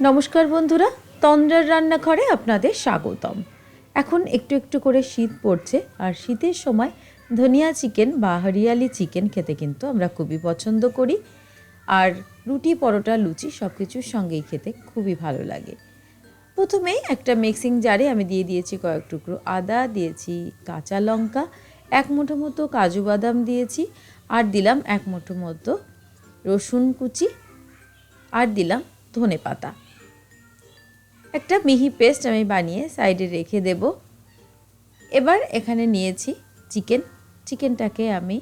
নমস্কার বন্ধুরা, তন্দ্রার রান্নাঘরে আপনাদের স্বাগতম। এখন একটু একটু করে শীত পড়ছে, আর শীতের সময় ধনিয়া চিকেন বা হরিয়ালি চিকেন খেতে কিন্তু আমরা খুবই পছন্দ করি। আর রুটি, পরোটা, লুচি সব কিছুর সঙ্গেই খেতে খুবই ভালো লাগে। প্রথমেই একটা মিক্সিং জারে আমি দিয়ে দিয়েছি কয়েক টুকরো আদা, দিয়েছি কাঁচা লঙ্কা, এক মুঠো মতো কাজু বাদাম দিয়েছি, আর দিলাম এক মুঠো মতো রসুন কুচি, আর দিলাম ধনে পাতা একটা মিহি পেস্ট আমি বানিয়ে সাইডে রেখে দেব। এবার এখানে নিয়েছি চিকেন। চিকেনটাকে আমি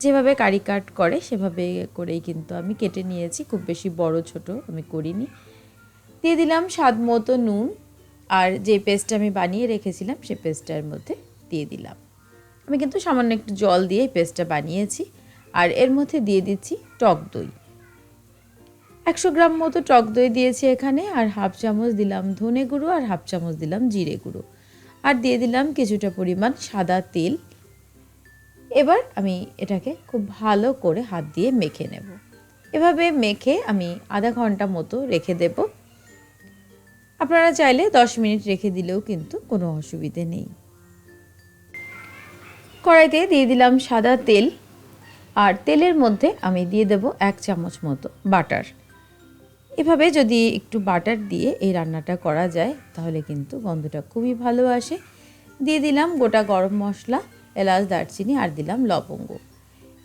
যেভাবে কারি কাট করে সেভাবে করেই কিন্তু আমি কেটে নিয়েছি। খুব বেশি বড়, ছোট আমি করিনি। দিয়ে দিলাম স্বাদ মতো নুন আর যে পেস্টটা আমি বানিয়ে রেখেছিলাম সে পেস্টটার মধ্যে দিয়ে দিলাম। আমি কিন্তু সামান্য একটু জল দিয়ে পেস্টটা বানিয়েছি। আর এর মধ্যে দিয়ে দিচ্ছি টক দই। একশো গ্রাম মতো টক দই দিয়েছি এখানে, আর হাফ চামচ দিলাম ধনে গুঁড়ো, আর হাফ চামচ দিলাম জিরে গুঁড়ো। আর দিয়ে দিলাম কিছুটা পরিমাণ সাদা তেল। এবার আমি এটাকে খুব ভালো করে হাত দিয়ে মেখে নেব। এভাবে মেখে আমি আধা ঘণ্টা মতো রেখে দেব। আপনারা চাইলে দশ মিনিট রেখে দিলেও কিন্তু কোনো অসুবিধে নেই। কড়াইতে দিয়ে দিলাম সাদা তেল। আর তেলের মধ্যে আমি দিয়ে দেব এক চামচ মতো বাটার। এভাবে যদি একটু বাটার দিয়ে এই রান্নাটা করা যায়, তাহলে কিন্তু গন্ধটা খুবই ভালো আসে। দিয়ে দিলাম গোটা গরম মশলা, এলাচ, দারচিনি আর দিলাম লবঙ্গ।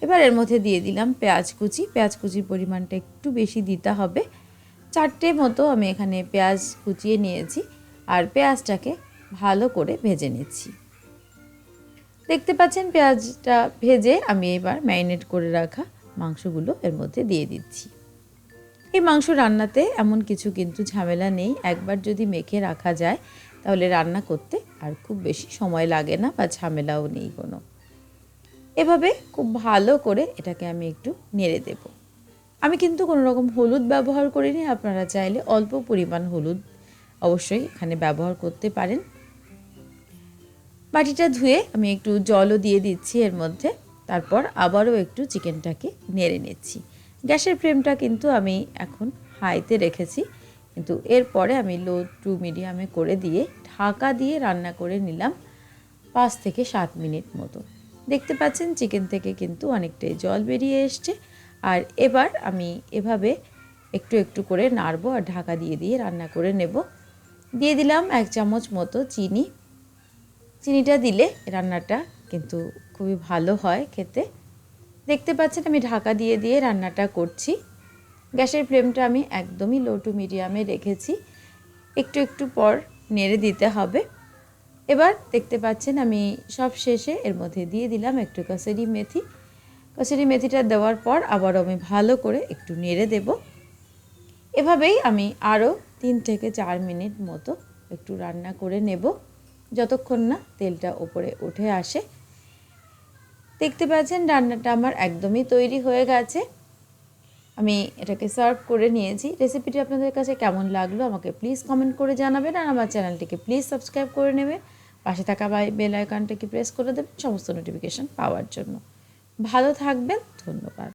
এবার এর মধ্যে দিয়ে দিলাম পেঁয়াজ কুচি। পেঁয়াজ কুচির পরিমাণটা একটু বেশি দিতে হবে। চারটে মতো আমি এখানে পেঁয়াজ কুচিয়ে নিয়েছি আর পেঁয়াজটাকে ভালো করে ভেজে নিচ্ছি। দেখতে পাচ্ছেন পেঁয়াজটা ভেজে আমি এবার ম্যারিনেট করে রাখা মাংসগুলো এর মধ্যে দিয়ে দিচ্ছি। এই মাংস রান্নাতে এমন কিছু কিন্তু ঝামেলা নেই। একবার যদি মেখে রাখা যায়, তাহলে রান্না করতে আর খুব বেশি সময় লাগে না বা ঝামেলাও নেই কোনো। এভাবে খুব ভালো করে এটাকে আমি একটু নেড়ে দেব। আমি কিন্তু কোনো রকম হলুদ ব্যবহার করিনি, আপনারা চাইলে অল্প পরিমাণ হলুদ অবশ্যই এখানে ব্যবহার করতে পারেন। বাটিটা ধুয়ে আমি একটু জলও দিয়ে দিচ্ছি এর মধ্যে, তারপর আবারও একটু চিকেনটাকে নেড়ে নিচ্ছি। গ্যাসের ফ্লেমটা কিন্তু আমি এখন হাইতে রেখেছি। কিন্তু এরপরে আমি লো টু মিডিয়ামে করে দিয়ে ঢাকা দিয়ে রান্না করে নিলাম পাঁচ থেকে সাত মিনিট মতো। দেখতে পাচ্ছেন চিকেন থেকে কিন্তু অনেকটাই জল বেরিয়ে এসছে। আর এবার আমি এভাবে একটু একটু করে নাড়বো আর ঢাকা দিয়ে দিয়ে রান্না করে নেব। দিয়ে দিলাম এক চামচ মতো চিনি। চিনিটা দিলে রান্নাটা কিন্তু খুবই ভালো হয় খেতে। দেখতে পাচ্ছেন আমি ঢাকা দিয়ে দিয়ে রান্নাটা করছি। গ্যাসের ফ্লেমটা আমি একদমই লো টু মিডিয়ামে রেখেছি। একটু একটু পর নেড়ে দিতে হবে। এবার দেখতে পাচ্ছেন আমি সব শেষে এর মধ্যে দিয়ে দিলাম একটু কসেরি মেথি। কসেরি মেথিটা দেওয়ার পর আবার আমি ভালো করে একটু নেড়ে দেব। এভাবেই আমি আরও তিন থেকে চার মিনিট মতো একটু রান্না করে নেব। যতক্ষণ না তেলটা ওপরে উঠে আসে দেখতে পাচ্ছেন, রান্নাটা আমার একদমই তৈরি হয়ে গেছে। আমি এটাকে সার্ভ করে নিয়েছি। রেসিপিটি আপনাদের কাছে কেমন লাগল আমাকে প্লিজ কমেন্ট করে জানাবেন আর আমার চ্যানেলটিকে প্লিজ সাবস্ক্রাইব করে নেবেন। পাশে থাকা বেল আইকনটাকে প্রেস করে দেবেন সমস্ত নোটিফিকেশান পাওয়ার জন্য। ভালো থাকবেন, ধন্যবাদ।